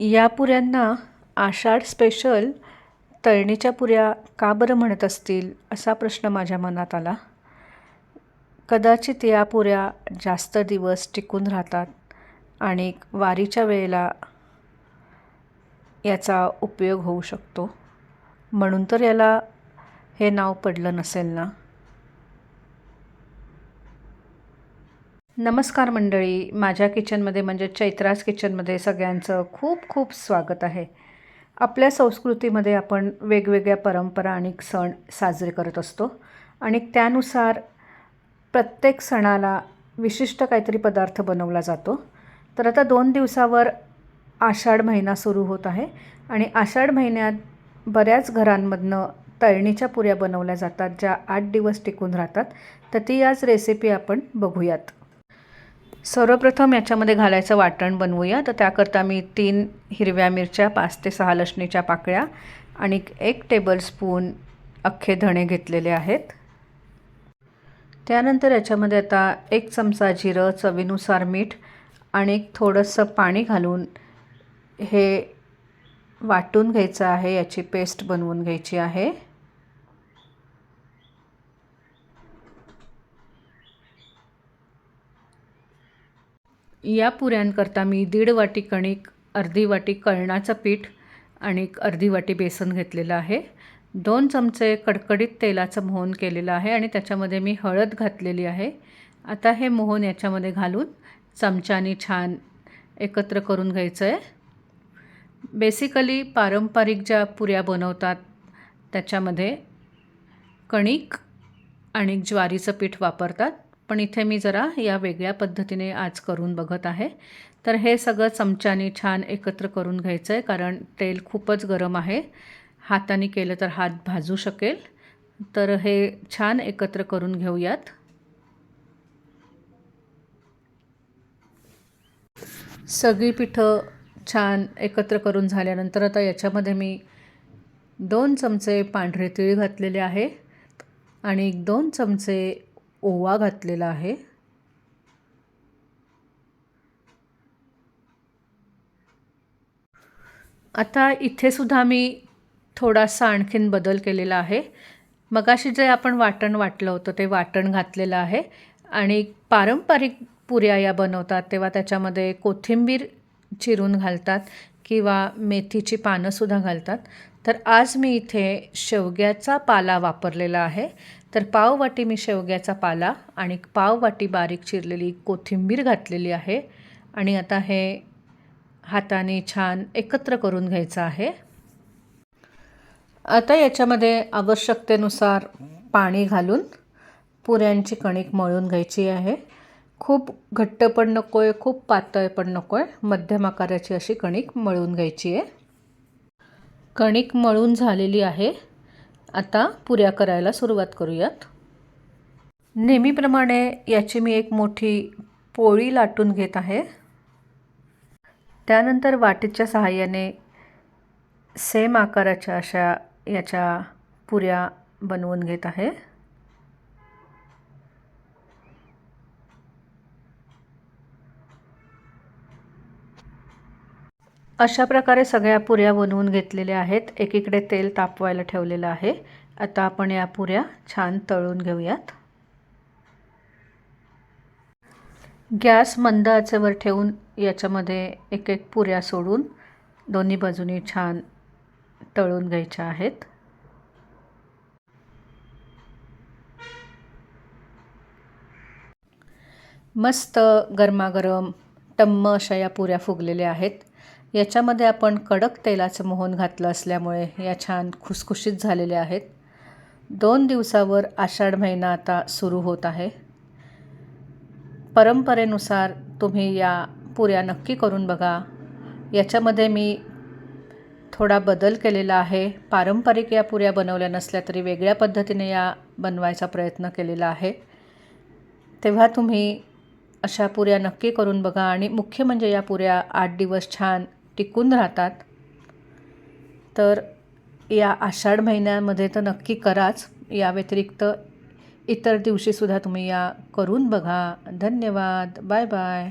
या पुऱ्यांना आषाढ स्पेशल तळणीच्या पुऱ्या का बरं म्हणत असतील असा प्रश्न माझ्या मनात आला. कदाचित या पुऱ्या जास्त दिवस टिकून राहतात आणि वारीच्या वेळेला याचा उपयोग होऊ शकतो. म्हणून तर याला हे नाव पडलं नसेल ना? नमस्कार मंडळी. माझ्या किचनमध्ये म्हणजे चैत्रास किचनमध्ये सगळ्यांचं खूप खूप स्वागत आहे. आपल्या संस्कृतीमध्ये आपण वेगवेगळ्या परंपरा आणि सण साजरे करत असतो आणि त्यानुसार प्रत्येक सणाला विशिष्ट काहीतरी पदार्थ बनवला जातो. तर आता दोन दिवसावर आषाढ महिना सुरू होत आहे आणि आषाढ महिन्यात बऱ्याच घरांमधनं तळणीच्या पुऱ्या बनवल्या जातात ज्या आठ दिवस टिकून राहतात. तर ती आज रेसिपी आपण बघूयात. सर्वप्रथम याच्यामध्ये घालायचं वाटण बनवूया. तर त्याकरता मी तीन हिरव्या मिरच्या पाच ते सहा लसणीच्या पाकळ्या आणि एक टेबलस्पून अख्खे धणे घेतलेले आहेत. त्यानंतर याच्यामध्ये आता एक चमचा जिरं चवीनुसार मीठ आणि थोडंसं पाणी घालून हे वाटून घ्यायचं आहे. याची पेस्ट बनवून घ्यायची आहे. या पुऱ्यांकरता मी दीड वाटी कणिक अर्धी वाटी कळणाचं पीठ आणि अर्धी वाटी बेसन घेतलेलं आहे. दोन चमचे कडकडीत तेलाचं मोहन केलेलं आहे आणि त्याच्यामध्ये मी हळद घातलेली आहे. आता हे मोहन याच्यामध्ये घालून चमच्याने छान एकत्र करून घ्यायचं आहे बेसिकली पारंपरिक ज्या पुऱ्या बनवतात त्याच्यामध्ये कणिक आणि ज्वारीचं पीठ वापरतात. पण इथे मी जरा या वेगळ्या पद्धतीने आज करून बघत आहे. तर हे सगळं चमच्याने छान एकत्र करून घ्यायचं आहे कारण तेल खूपच गरम आहे. हाताने केलं तर हात भाजू शकेल. तर हे छान एकत्र करून घेऊयात. सगळी पिठं छान एकत्र करून झाल्यानंतर आता याच्यामध्ये मी दोन चमचे पांढरे तीळ घातलेले आहे आणि दोन चमचे ओवा घातलेला आहे. आता इथे सुद्धा मी थोडासा आणखीन बदल केलेला आहे. मगाशी जे आपण वाटण वाटलं होतं ते वाटण घातलेलं आहे. आणि पारंपरिक पुऱ्या या बनवतात तेव्हा त्याच्यामध्ये कोथिंबीर चिरून घालतात. किंवा मेथीची पानंसुद्धा घालतात. तर आज मी इथे शेवग्याचा पाला वापरलेला आहे. तर पाववाटी मी शेवग्याचा पाला आणि पाववाटी बारीक चिरलेली कोथिंबीर घातलेली आहे. आणि आता हे हाताने छान एकत्र करून घ्यायचं आहे. आता याच्यामध्ये आवश्यकतेनुसार पाणी घालून पुऱ्यांची कणिक मळून घ्यायची आहे. खूप घट्ट पण नको आहे खूप पातळ पण नको आहे मध्यम आकाराची अशी कणिक मळून घ्यायची आहे. कणिक मळून झालेली आहे. आता पुऱ्या करायला सुरुवात करूयात. नेहमीप्रमाणे याची मी एक मोठी पोळी लाटून घेत आहे. त्यानंतर वाटीच्या सहाय्याने सेम आकाराच्या अशा याच्या पुऱ्या बनवून घेत आहे. अशा प्रकारे सगळ्या पुऱ्या बनवून घेतलेल्या आहेत. एकीकडे तेल तापवायला ठेवलेलं आहे. आता आपण या पुऱ्या छान तळून घेऊयात. गॅस मंद आचेवर ठेवून याच्यामध्ये एक एक पुऱ्या सोडून दोन्ही बाजूनी छान तळून घ्यायच्या आहेत. मस्त गरमागरम टम्म अशा या पुऱ्या फुगलेल्या आहेत. याच्यामध्ये आपण कडक तेलाचं मोहन घातलं असल्यामुळे या छान खुसखुशीत झालेल्या आहेत. दोन दिवसावर आषाढ महिना आता सुरू होत आहे. परंपरेनुसार तुम्ही या पुऱ्या नक्की करून बघा. याच्यामध्ये मी थोडा बदल केलेला आहे. पारंपरिक या पुऱ्या बनवल्या नसल्या तरी वेगळ्या पद्धतीने या बनवायचा प्रयत्न केलेला आहे. तेव्हा तुम्ही अशा पुऱ्या नक्की करून बघा आणि मुख्य म्हणजे या पुऱ्या आठ दिवस छान टिकून राहतात. तर या आषाढ महिन्यामध्ये तर नक्की कराच. या व्यतिरिक्त इतर दिवशीसुद्धा तुम्ही या करून बघा. धन्यवाद. Bye bye.